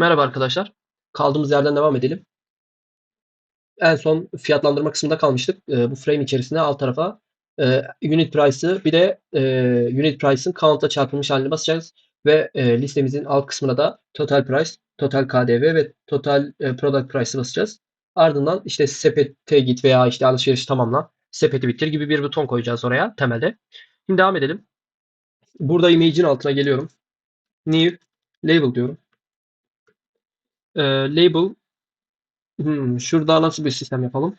Merhaba arkadaşlar. Kaldığımız yerden devam edelim. En son fiyatlandırma kısmında kalmıştık. Ee, bu frame içerisinde alt tarafa e, unit price'ı bir de e, unit price'ın count'la çarpılmış halini basacağız. Ve e, listemizin alt kısmına da total price, total KDV ve total e, product price'ı basacağız. Ardından işte sepete git veya işte alışveriş tamamla, sepeti bitir gibi bir buton koyacağız oraya temelde. Şimdi devam edelim. Burada image'in altına geliyorum. New label diyorum. E, label hmm, şurada nasıl bir sistem yapalım?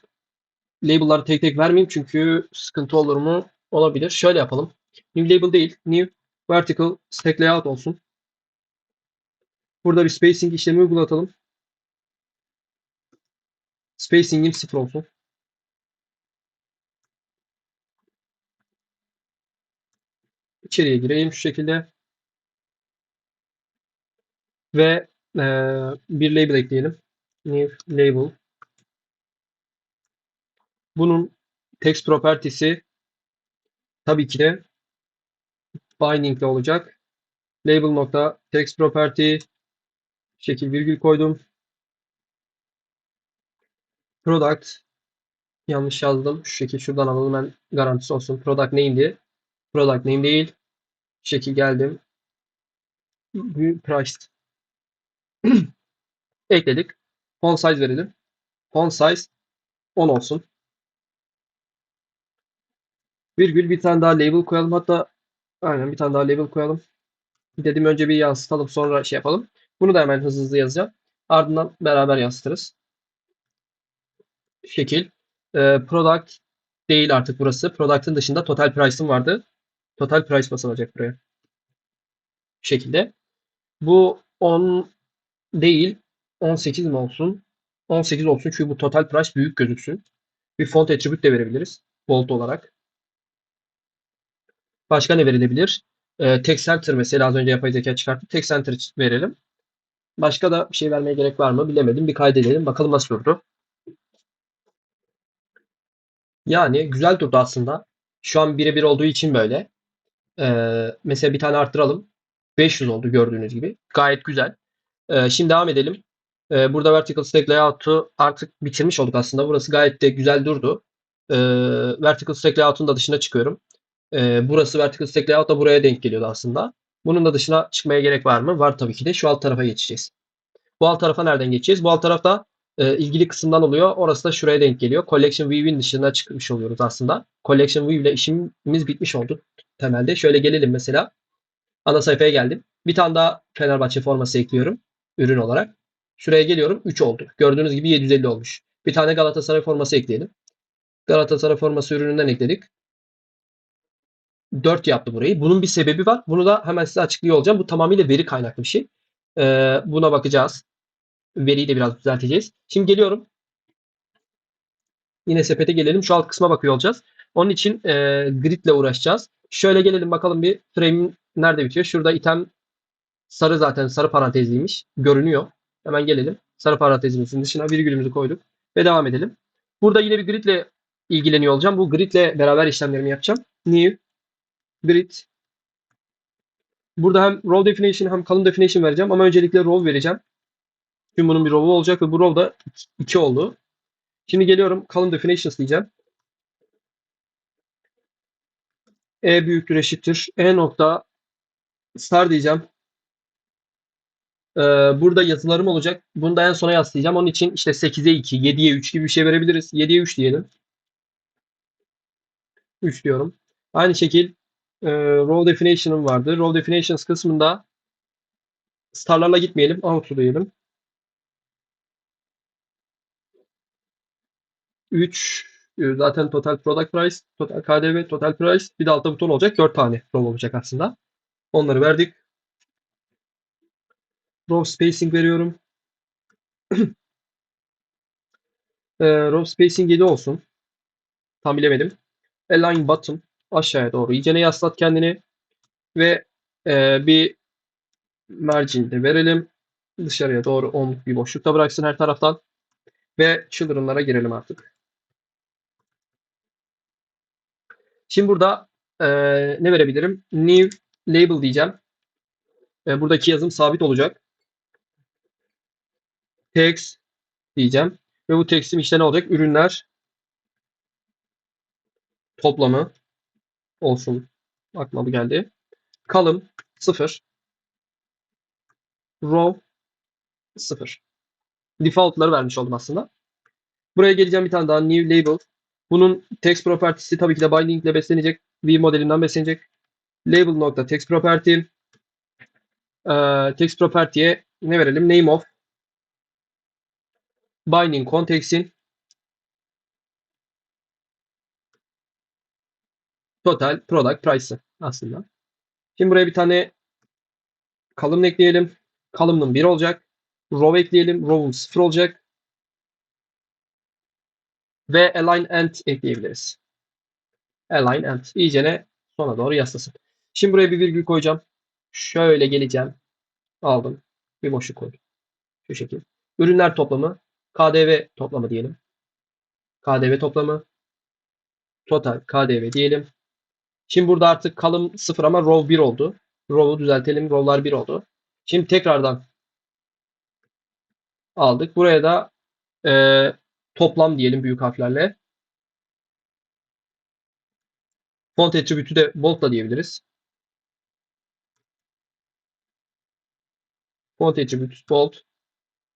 Label'ları tek tek vermeyeyim çünkü sıkıntı olur mu? Olabilir. Şöyle yapalım. New label değil. New vertical stack layout olsun. Burada bir spacing işlemi uygulatalım. Spacing'im 0 olsun. İçeriye gireyim şu şekilde. Ve e, bir label ekleyelim. New label. Bunun text property'si tabii ki de binding ile olacak. Label nokta text property şekil virgül koydum. Product yanlış yazdım. Şu şekil şuradan alalım ben garantisi olsun. Product name'di. Product name değil. Şekil geldim. Price ekledik. Font size verelim. Font size 10 olsun. Virgül bir tane daha label koyalım. Hatta aynen bir tane daha label koyalım. Dedim önce bir yansıtalım sonra şey yapalım. Bunu da hemen hızlı hızlı yazacağım. Ardından beraber yansıtırız. Şekil. E, product değil artık burası. Product'ın dışında total price'ım vardı. Total price basılacak buraya. Bu şekilde. Bu 10 değil 18 mi olsun? 18 olsun çünkü bu total price büyük gözüksün. Bir font attribute de verebiliriz. Bold olarak. Başka ne verilebilir? Ee, text center mesela az önce yapay zeka çıkarttık. Text center verelim. Başka da bir şey vermeye gerek var mı bilemedim. Bir kaydedelim. Bakalım nasıl durdu. Yani güzel durdu aslında. Şu an birebir olduğu için böyle. Ee, mesela bir tane arttıralım. 500 oldu gördüğünüz gibi. Gayet güzel. Ee, şimdi devam edelim. Ee, burada vertical stack layout'u artık bitirmiş olduk aslında. Burası gayet de güzel durdu. Ee, vertical stack layout'un da dışına çıkıyorum. Ee, burası vertical stack layout da buraya denk geliyordu aslında. Bunun da dışına çıkmaya gerek var mı? Var tabii ki de. Şu alt tarafa geçeceğiz. Bu alt tarafa nereden geçeceğiz? Bu alt tarafta e, ilgili kısımdan oluyor. Orası da şuraya denk geliyor. Collection View'in dışına çıkmış oluyoruz aslında. Collection View ile işimiz bitmiş oldu temelde. Şöyle gelelim mesela. Ana sayfaya geldim. Bir tane daha Fenerbahçe forması ekliyorum. Ürün olarak. Şuraya geliyorum. 3 oldu. Gördüğünüz gibi 750 olmuş. Bir tane Galatasaray forması ekleyelim. Galatasaray forması ürününden ekledik. 4 yaptı burayı. Bunun bir sebebi var. Bunu da hemen size açıklıyor olacağım. Bu tamamıyla veri kaynaklı bir şey. Ee, buna bakacağız. Veriyi de biraz düzelteceğiz. Şimdi geliyorum. Yine sepete gelelim. Şu alt kısma bakıyor olacağız. Onun için e, grid ile uğraşacağız. Şöyle gelelim bakalım bir frame'in nerede bitiyor. Şurada item sarı zaten sarı parantezliymiş. Görünüyor. Hemen gelelim. Sarı parantezimizin dışına virgülümüzü koyduk. Ve devam edelim. Burada yine bir grid ile ilgileniyor olacağım. Bu grid ile beraber işlemlerimi yapacağım. New grid Burada hem row definition hem column definition vereceğim ama öncelikle row vereceğim. Çünkü bunun bir row'u olacak ve bu row da 2 oldu. Şimdi geliyorum column definitions diyeceğim. E büyüktür eşittir. E nokta star diyeceğim. Ee, burada yazılarım olacak. Bunu da en sona yaslayacağım. Onun için işte 8'e 2, 7'ye 3 gibi bir şey verebiliriz. 7'ye 3 diyelim. 3 diyorum. Aynı şekil e, row definition'ım vardı. Row definitions kısmında starlarla gitmeyelim. Outro diyelim. 3 e, zaten total product price, total KDV, total price bir de altta buton olacak. 4 tane row olacak aslında. Onları verdik. Row spacing veriyorum. e, row spacing 7 olsun. Tam bilemedim. Align bottom aşağıya doğru iyicene yaslat kendini ve e, bir margin de verelim. Dışarıya doğru 10 bir boşlukta bıraksın her taraftan. Ve children'lara girelim artık. Şimdi burada e, ne verebilirim? New label diyeceğim. E, buradaki yazım sabit olacak. Text diyeceğim. Ve bu text'im işte ne olacak? Ürünler toplamı olsun. Aklıma bu geldi. Column 0 row 0. Default'ları vermiş oldum aslında. Buraya geleceğim bir tane daha new label. Bunun text property'si tabii ki de binding ile beslenecek. V modelinden beslenecek. Label nokta text property. Ee, text property'ye ne verelim? Name of binding context'in total product price'ı aslında. Şimdi buraya bir tane column ekleyelim. Column'ın 1 olacak. Row ekleyelim. Row'un 0 olacak. Ve align end ekleyebiliriz. Align end. İyicene sona doğru yaslasın. Şimdi buraya bir virgül koyacağım. Şöyle geleceğim. Aldım. Bir boşluk koydum. Şu şekil. Ürünler toplamı. KDV toplamı diyelim. KDV toplamı. Total KDV diyelim. Şimdi burada artık kalım 0 ama row 1 oldu. Row'u düzeltelim. Row'lar 1 oldu. Şimdi tekrardan aldık. Buraya da e, toplam diyelim büyük harflerle. Font attribute'ü de bold'la diyebiliriz. Font attribute bold.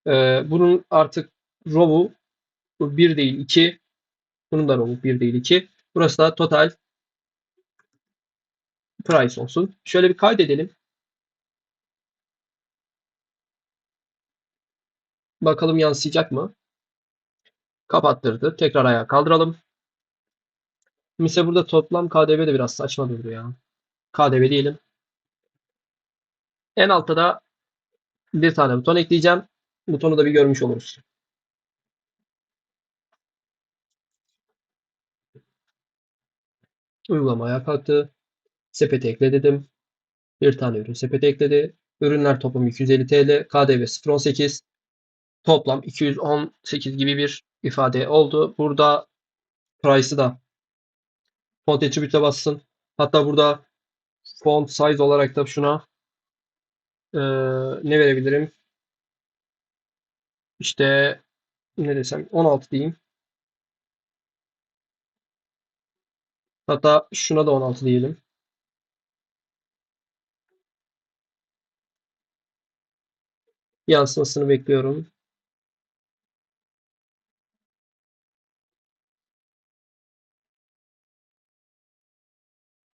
E, bunun artık row'u 1 değil 2. Bunun da row'u 1 değil 2. Burası da total price olsun. Şöyle bir kaydedelim. Bakalım yansıyacak mı? Kapattırdı. Tekrar ayağa kaldıralım. Mesela burada toplam KDV de biraz saçma durdu ya. KDV diyelim. En altta da bir tane buton ekleyeceğim. Butonu da bir görmüş oluruz. Uygulamaya kalktı. Sepete ekle dedim. Bir tane ürün sepete ekledi. Ürünler toplam 250 TL. KDV 0.18. Toplam 218 gibi bir ifade oldu. Burada price'ı da font attribute'e bassın. Hatta burada font size olarak da şuna e, ne verebilirim? İşte ne desem 16 diyeyim. Hatta şuna da 16 diyelim. Yansımasını bekliyorum.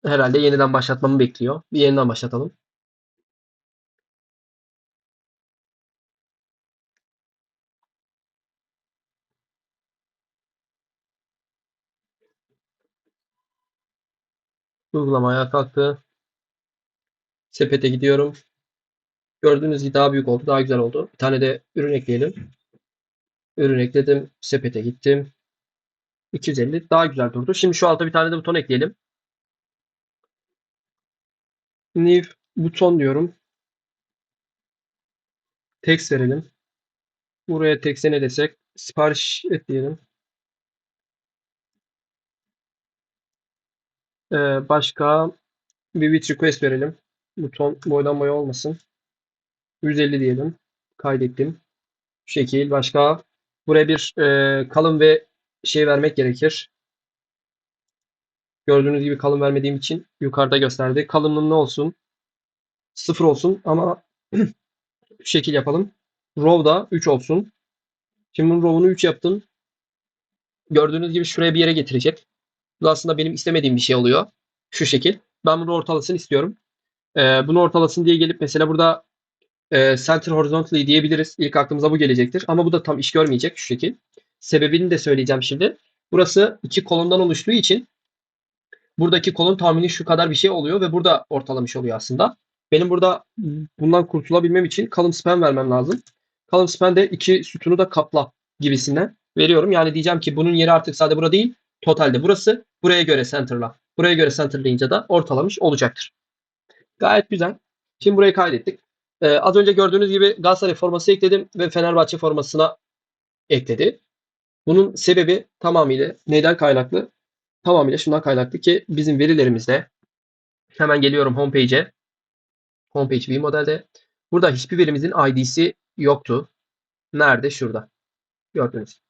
Herhalde yeniden başlatmamı bekliyor. Bir yeniden başlatalım. Uygulamaya kalktı. Sepete gidiyorum. Gördüğünüz gibi daha büyük oldu. Daha güzel oldu. Bir tane de ürün ekleyelim. Ürün ekledim. Sepete gittim. 250 daha güzel durdu. Şimdi şu alta bir tane de buton ekleyelim. New buton diyorum. Text verelim. Buraya text'e ne desek? Sipariş et diyelim. Ee, başka bir bit request verelim. Buton boydan boya olmasın. 150 diyelim. Kaydettim. Şu şekil. Başka buraya bir e, kalın ve şey vermek gerekir. Gördüğünüz gibi kalın vermediğim için yukarıda gösterdi. Kalınlığım ne olsun? Sıfır olsun ama şu şekil yapalım. Row da 3 olsun. Şimdi row'unu 3 yaptım. Gördüğünüz gibi şuraya bir yere getirecek. Bu aslında benim istemediğim bir şey oluyor. Şu şekil. Ben bunu ortalasın istiyorum. Ee, bunu ortalasın diye gelip mesela burada e, center horizontally diyebiliriz. İlk aklımıza bu gelecektir. Ama bu da tam iş görmeyecek şu şekil. Sebebini de söyleyeceğim şimdi. Burası iki kolondan oluştuğu için buradaki kolon tahmini şu kadar bir şey oluyor ve burada ortalamış oluyor aslında. Benim burada bundan kurtulabilmem için kalın span vermem lazım. Kalın span de iki sütunu da kapla gibisinden veriyorum. Yani diyeceğim ki bunun yeri artık sadece burada değil. Totalde burası. Buraya göre center'la. Buraya göre center'layınca da ortalamış olacaktır. Gayet güzel. Şimdi burayı kaydettik. Ee, az önce gördüğünüz gibi Galatasaray forması ekledim ve Fenerbahçe formasına ekledi. Bunun sebebi tamamıyla neden kaynaklı? Tamamıyla şundan kaynaklı ki bizim verilerimizde hemen geliyorum homepage'e. Homepage V modelde. Burada hiçbir verimizin ID'si yoktu. Nerede? Şurada. Gördünüz.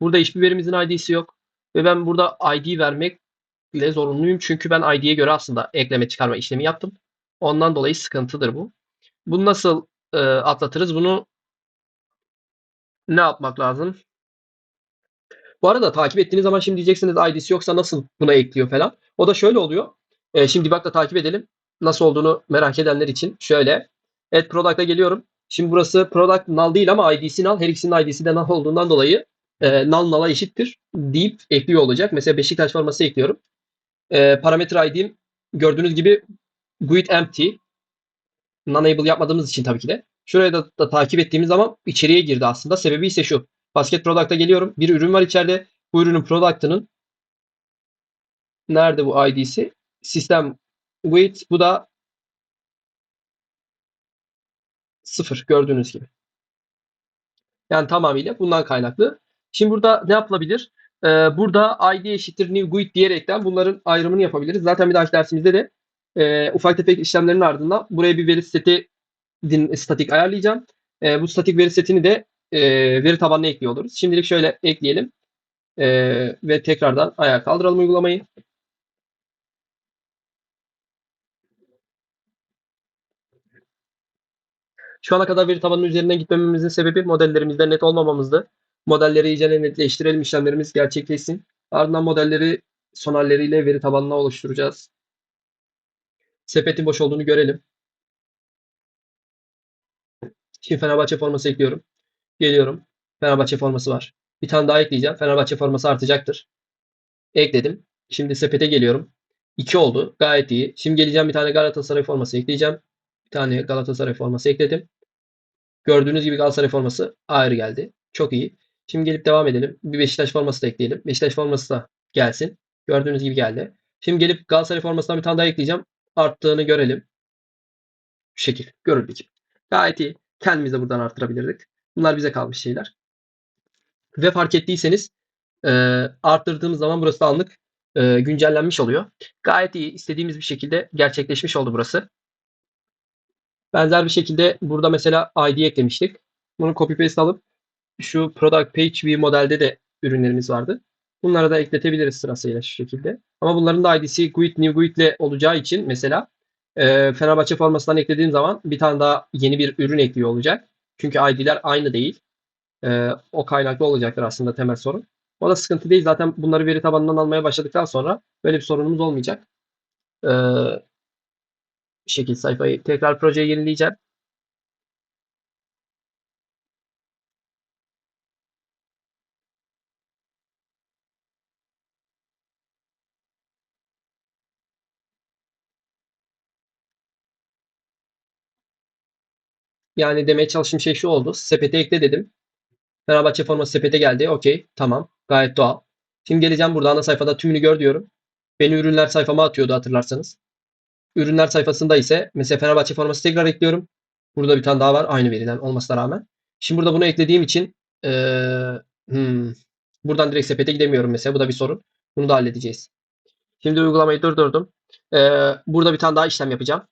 Burada hiçbir verimizin ID'si yok. Ve ben burada ID vermekle zorunluyum. Çünkü ben ID'ye göre aslında ekleme çıkarma işlemi yaptım. Ondan dolayı sıkıntıdır bu. Bunu nasıl e, atlatırız? Bunu ne yapmak lazım? Bu arada takip ettiğiniz zaman şimdi diyeceksiniz ID'si yoksa nasıl buna ekliyor falan. O da şöyle oluyor. E, şimdi debug'da takip edelim. Nasıl olduğunu merak edenler için şöyle. Evet product'a geliyorum. Şimdi burası product null değil ama ID'si null. Her ikisinin ID'si de null olduğundan dolayı e, null null'a eşittir deyip ekliyor olacak. Mesela Beşiktaş forması ekliyorum. E, parametre ID'm gördüğünüz gibi GUID empty. Non-enable yapmadığımız için tabii ki de. Şuraya da, da takip ettiğimiz zaman içeriye girdi aslında. Sebebi ise şu. Basket Product'a geliyorum. Bir ürün var içeride. Bu ürünün product'ının nerede bu ID'si? Sistem GUID. Bu da sıfır gördüğünüz gibi. Yani tamamıyla bundan kaynaklı. Şimdi burada ne yapılabilir? Ee, burada id eşittir new GUID diyerekten bunların ayrımını yapabiliriz. Zaten bir dahaki dersimizde de e, ufak tefek işlemlerin ardından buraya bir veri seti din, statik ayarlayacağım. E, bu statik veri setini de e, veri tabanına ekliyor oluruz. Şimdilik şöyle ekleyelim. E, ve tekrardan ayağa kaldıralım uygulamayı. Şu ana kadar veri tabanının üzerinden gitmememizin sebebi modellerimizde net olmamamızdı. Modelleri iyice netleştirelim, işlemlerimiz gerçekleşsin. Ardından modelleri son halleriyle veri tabanına oluşturacağız. Sepetin boş olduğunu görelim. Şimdi Fenerbahçe forması ekliyorum. Geliyorum. Fenerbahçe forması var. Bir tane daha ekleyeceğim. Fenerbahçe forması artacaktır. Ekledim. Şimdi sepete geliyorum. 2 oldu. Gayet iyi. Şimdi geleceğim bir tane Galatasaray forması ekleyeceğim. Bir tane Galatasaray forması ekledim. Gördüğünüz gibi Galatasaray forması ayrı geldi. Çok iyi. Şimdi gelip devam edelim. Bir Beşiktaş forması da ekleyelim. Beşiktaş forması da gelsin. Gördüğünüz gibi geldi. Şimdi gelip Galatasaray formasından bir tane daha ekleyeceğim. Arttığını görelim. Şu şekil. Görüldü gibi. Gayet iyi. Kendimiz de buradan arttırabilirdik. Bunlar bize kalmış şeyler. Ve fark ettiyseniz e, arttırdığımız zaman burası da anlık e, güncellenmiş oluyor. Gayet iyi. istediğimiz bir şekilde gerçekleşmiş oldu burası. Benzer bir şekilde burada mesela ID eklemiştik. Bunu copy paste alıp şu product page view modelde de ürünlerimiz vardı. Bunları da ekletebiliriz sırasıyla şu şekilde. Ama bunların da ID'si GUID, New GUID ile olacağı için mesela e, Fenerbahçe formasından eklediğim zaman bir tane daha yeni bir ürün ekliyor olacak. Çünkü ID'ler aynı değil. E, o kaynaklı olacaktır aslında temel sorun. O da sıkıntı değil. Zaten bunları veri tabanından almaya başladıktan sonra böyle bir sorunumuz olmayacak. E, şekil sayfayı tekrar projeye yenileyeceğim. Yani demeye çalıştığım şey şu oldu. Sepete ekle dedim. Fenerbahçe forması sepete geldi. Okey. Tamam. Gayet doğal. Şimdi geleceğim burada ana sayfada tümünü gör diyorum. Beni ürünler sayfama atıyordu hatırlarsanız. Ürünler sayfasında ise mesela Fenerbahçe forması tekrar ekliyorum. Burada bir tane daha var. Aynı veriden olmasına rağmen. Şimdi burada bunu eklediğim için ee, hmm, buradan direkt sepete gidemiyorum mesela. Bu da bir sorun. Bunu da halledeceğiz. Şimdi uygulamayı durdurdum. Ee, burada bir tane daha işlem yapacağım.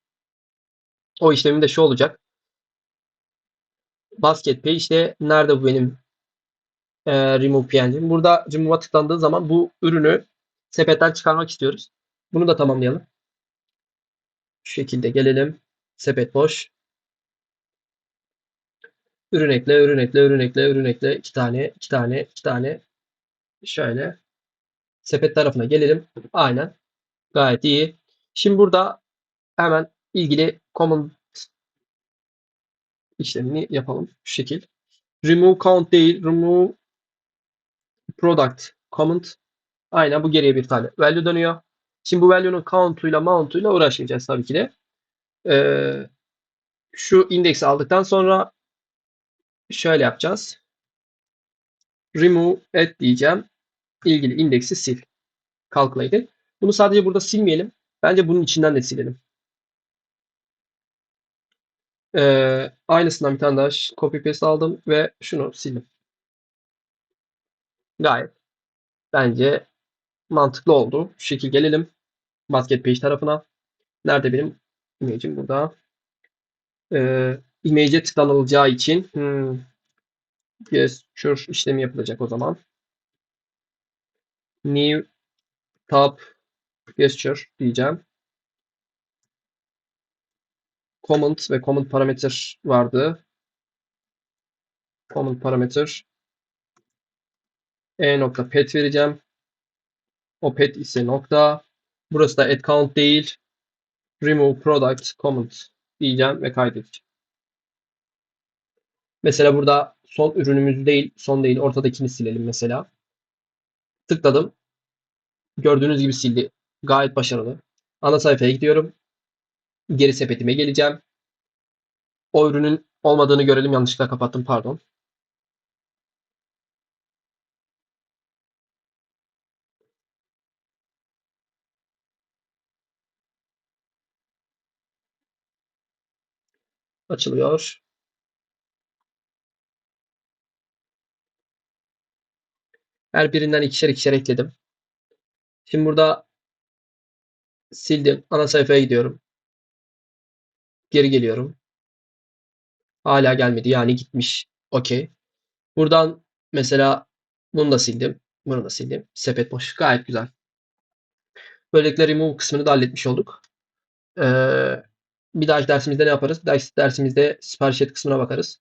O işlemim de şu olacak. Basket page işte nerede bu benim e, remove png'im? Burada remove'a tıklandığı zaman bu ürünü sepetten çıkarmak istiyoruz. Bunu da tamamlayalım. Şu şekilde gelelim. Sepet boş. Ürün ekle, ürün ekle, ürün ekle, ürün ekle. iki tane, iki tane, iki tane. Şöyle. Sepet tarafına gelelim. Aynen. Gayet iyi. Şimdi burada hemen ilgili common işlemini yapalım. Şu şekil. Remove count değil. Remove product comment. Aynen bu geriye bir tane value dönüyor. Şimdi bu value'nun count'uyla mount'uyla uğraşmayacağız tabii ki de. Ee, şu indeksi aldıktan sonra şöyle yapacağız. Remove et diyeceğim. İlgili indeksi sil. Calculated. Bunu sadece burada silmeyelim. Bence bunun içinden de silelim. Ee, aynısından bir tane daha copy paste aldım ve şunu sildim. Gayet bence mantıklı oldu. Şu şekil gelelim. Basket page tarafına. Nerede benim image'im burada. Ee, image'e tıklanılacağı için hmm, gesture işlemi yapılacak o zaman. New tab gesture diyeceğim. Comment ve comment parameter vardı. Comment parameter e nokta pet vereceğim. O pet ise nokta. Burası da add count değil. Remove product comment diyeceğim ve kaydedeceğim. Mesela burada son ürünümüz değil, son değil, ortadakini silelim mesela. Tıkladım. Gördüğünüz gibi sildi. Gayet başarılı. Ana sayfaya gidiyorum. Geri sepetime geleceğim. O ürünün olmadığını görelim. Yanlışlıkla kapattım. Pardon. Açılıyor. Her birinden ikişer ikişer ekledim. Şimdi burada sildim. Ana sayfaya gidiyorum. Geri geliyorum. Hala gelmedi. Yani gitmiş. Okey. Buradan mesela bunu da sildim. Bunu da sildim. Sepet boş. Gayet güzel. Böylelikle remove kısmını da halletmiş olduk. Ee, bir dahaki dersimizde ne yaparız? Bir dahaki dersimizde sipariş et kısmına bakarız.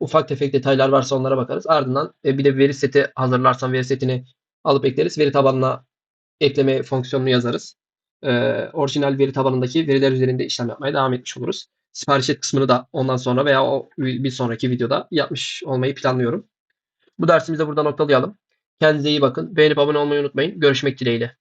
Ufak tefek detaylar varsa onlara bakarız. Ardından e, bir de veri seti hazırlarsam veri setini alıp ekleriz. Veri tabanına ekleme fonksiyonunu yazarız. Ee, orijinal veri tabanındaki veriler üzerinde işlem yapmaya devam etmiş oluruz. Sipariş et kısmını da ondan sonra veya o bir sonraki videoda yapmış olmayı planlıyorum. Bu dersimizi de burada noktalayalım. Kendinize iyi bakın. Beğenip abone olmayı unutmayın. Görüşmek dileğiyle.